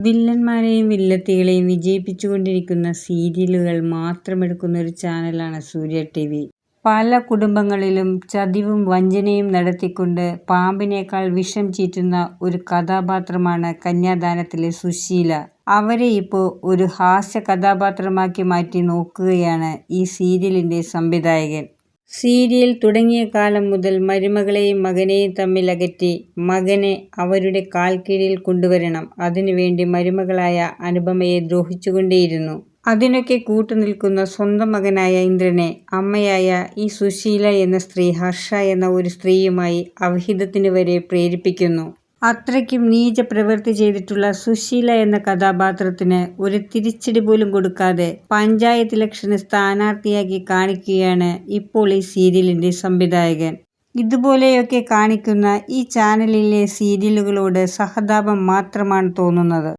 വില്ലന്മാരെയും വില്ലത്തികളെയും വിജയിപ്പിച്ചുകൊണ്ടിരിക്കുന്ന സീരിയലുകൾ മാത്രമെടുക്കുന്ന ഒരു ചാനലാണ് സൂര്യ ടി വി. പല കുടുംബങ്ങളിലും ചതിവും വഞ്ചനയും നടത്തിക്കൊണ്ട് പാമ്പിനേക്കാൾ വിഷം ചീറ്റുന്ന ഒരു കഥാപാത്രമാണ് കന്യാദാനത്തിലെ സുശീല. അവരെ ഇപ്പോൾ ഒരു ഹാസ്യ കഥാപാത്രമാക്കി മാറ്റി നോക്കുകയാണ് ഈ സീരിയലിന്റെ സംവിധായകൻ. സീരിയൽ തുടങ്ങിയ കാലം മുതൽ മരുമകളെയും മകനെയും തമ്മിൽ അകറ്റി മകനെ അവരുടെ കാൽ കീഴിൽ കൊണ്ടുവരണം, അതിനുവേണ്ടി മരുമകളായ അനുപമയെ ദ്രോഹിച്ചുകൊണ്ടേയിരുന്നു. അതിനൊക്കെ കൂട്ടുനിൽക്കുന്ന സ്വന്തം മകനായ ഇന്ദ്രനെ അമ്മയായ ഈ സുശീല എന്ന സ്ത്രീ ഹർഷ എന്ന ഒരു സ്ത്രീയുമായി അവഹിതത്തിനു വരെ പ്രേരിപ്പിക്കുന്നു. അത്രയ്ക്കും നീച പ്രവൃത്തി ചെയ്തിട്ടുള്ള സുശീല എന്ന കഥാപാത്രത്തിന് ഒരു തിരിച്ചടി പോലും കൊടുക്കാതെ പഞ്ചായത്ത് ഇലക്ഷന് സ്ഥാനാർത്ഥിയാക്കി കാണിക്കുകയാണ് ഇപ്പോൾ ഈ സീരിയലിന്റെ സംവിധായകൻ. ഇതുപോലെയൊക്കെ കാണിക്കുന്ന ഈ ചാനലിലെ സീരിയലുകളോട് സഹതാപം മാത്രമാണ് തോന്നുന്നത്.